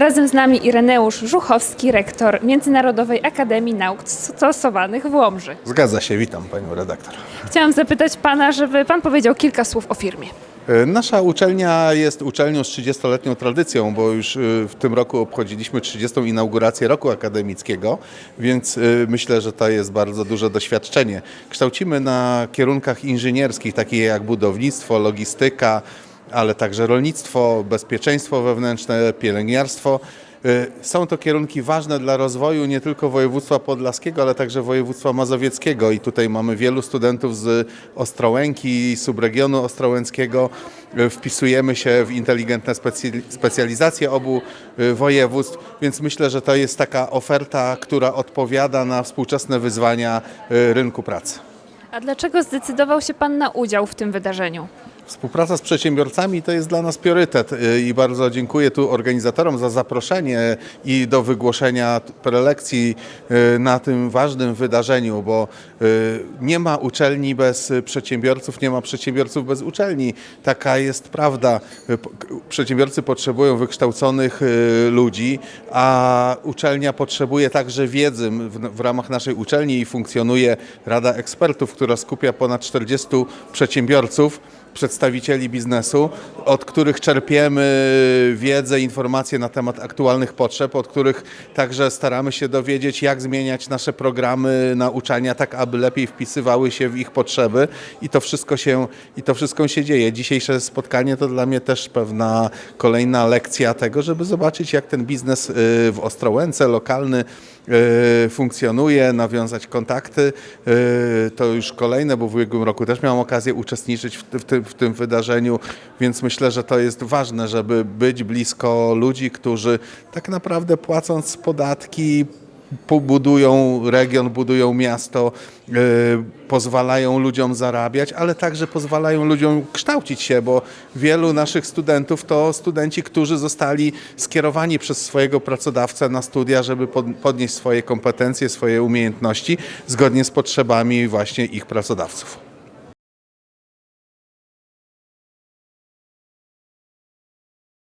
Razem z nami Ireneusz Żuchowski, rektor Międzynarodowej Akademii Nauk Stosowanych w Łomży. Zgadza się, witam panią redaktor. Chciałam zapytać pana, żeby pan powiedział kilka słów o firmie. E, Nasza uczelnia jest uczelnią z 30-letnią tradycją, bo już e, w tym roku obchodziliśmy 30. inaugurację roku akademickiego, więc e, myślę, że to jest bardzo duże doświadczenie. Kształcimy na kierunkach inżynierskich, takich jak budownictwo, logistyka, ale także rolnictwo, bezpieczeństwo wewnętrzne, pielęgniarstwo. Y, Są to kierunki ważne dla rozwoju nie tylko województwa podlaskiego, ale także województwa mazowieckiego i tutaj mamy wielu studentów z Ostrołęki, subregionu ostrołęckiego. Y, Wpisujemy się w inteligentne specjalizacje obu y, województw, więc myślę, że to jest taka oferta, która odpowiada na współczesne wyzwania rynku pracy. A dlaczego zdecydował się pan na udział w tym wydarzeniu? Współpraca z przedsiębiorcami to jest dla nas priorytet y, i bardzo dziękuję tu organizatorom za zaproszenie i do wygłoszenia prelekcji y, na tym ważnym wydarzeniu, bo y, nie ma uczelni bez przedsiębiorców, nie ma przedsiębiorców bez uczelni. Taka jest prawda. Przedsiębiorcy potrzebują wykształconych ludzi, a uczelnia potrzebuje także wiedzy. W ramach naszej uczelni funkcjonuje Rada Ekspertów, która skupia ponad 40 przedsiębiorców przedstawicieli biznesu, od których czerpiemy wiedzę, informacje na temat aktualnych potrzeb, od których także staramy się dowiedzieć, jak zmieniać nasze programy nauczania, tak aby lepiej wpisywały się w ich potrzeby i to wszystko się, i to wszystko się dzieje. Dzisiejsze spotkanie to dla mnie też pewna kolejna lekcja tego, żeby zobaczyć, jak ten biznes y, w Ostrołęce, lokalny, funkcjonuje, nawiązać kontakty. Y, To już kolejne, bo w ubiegłym roku też miałem okazję uczestniczyć w, ty- w, tym, w tym wydarzeniu, więc myślę, że to jest ważne, żeby być blisko ludzi, którzy tak naprawdę płacąc podatki, budują region, budują miasto, y, pozwalają ludziom zarabiać, ale także pozwalają ludziom kształcić się, bo wielu naszych studentów to studenci, którzy zostali skierowani przez swojego pracodawcę na studia, żeby pod, podnieść swoje kompetencje, swoje umiejętności zgodnie z potrzebami właśnie ich pracodawców.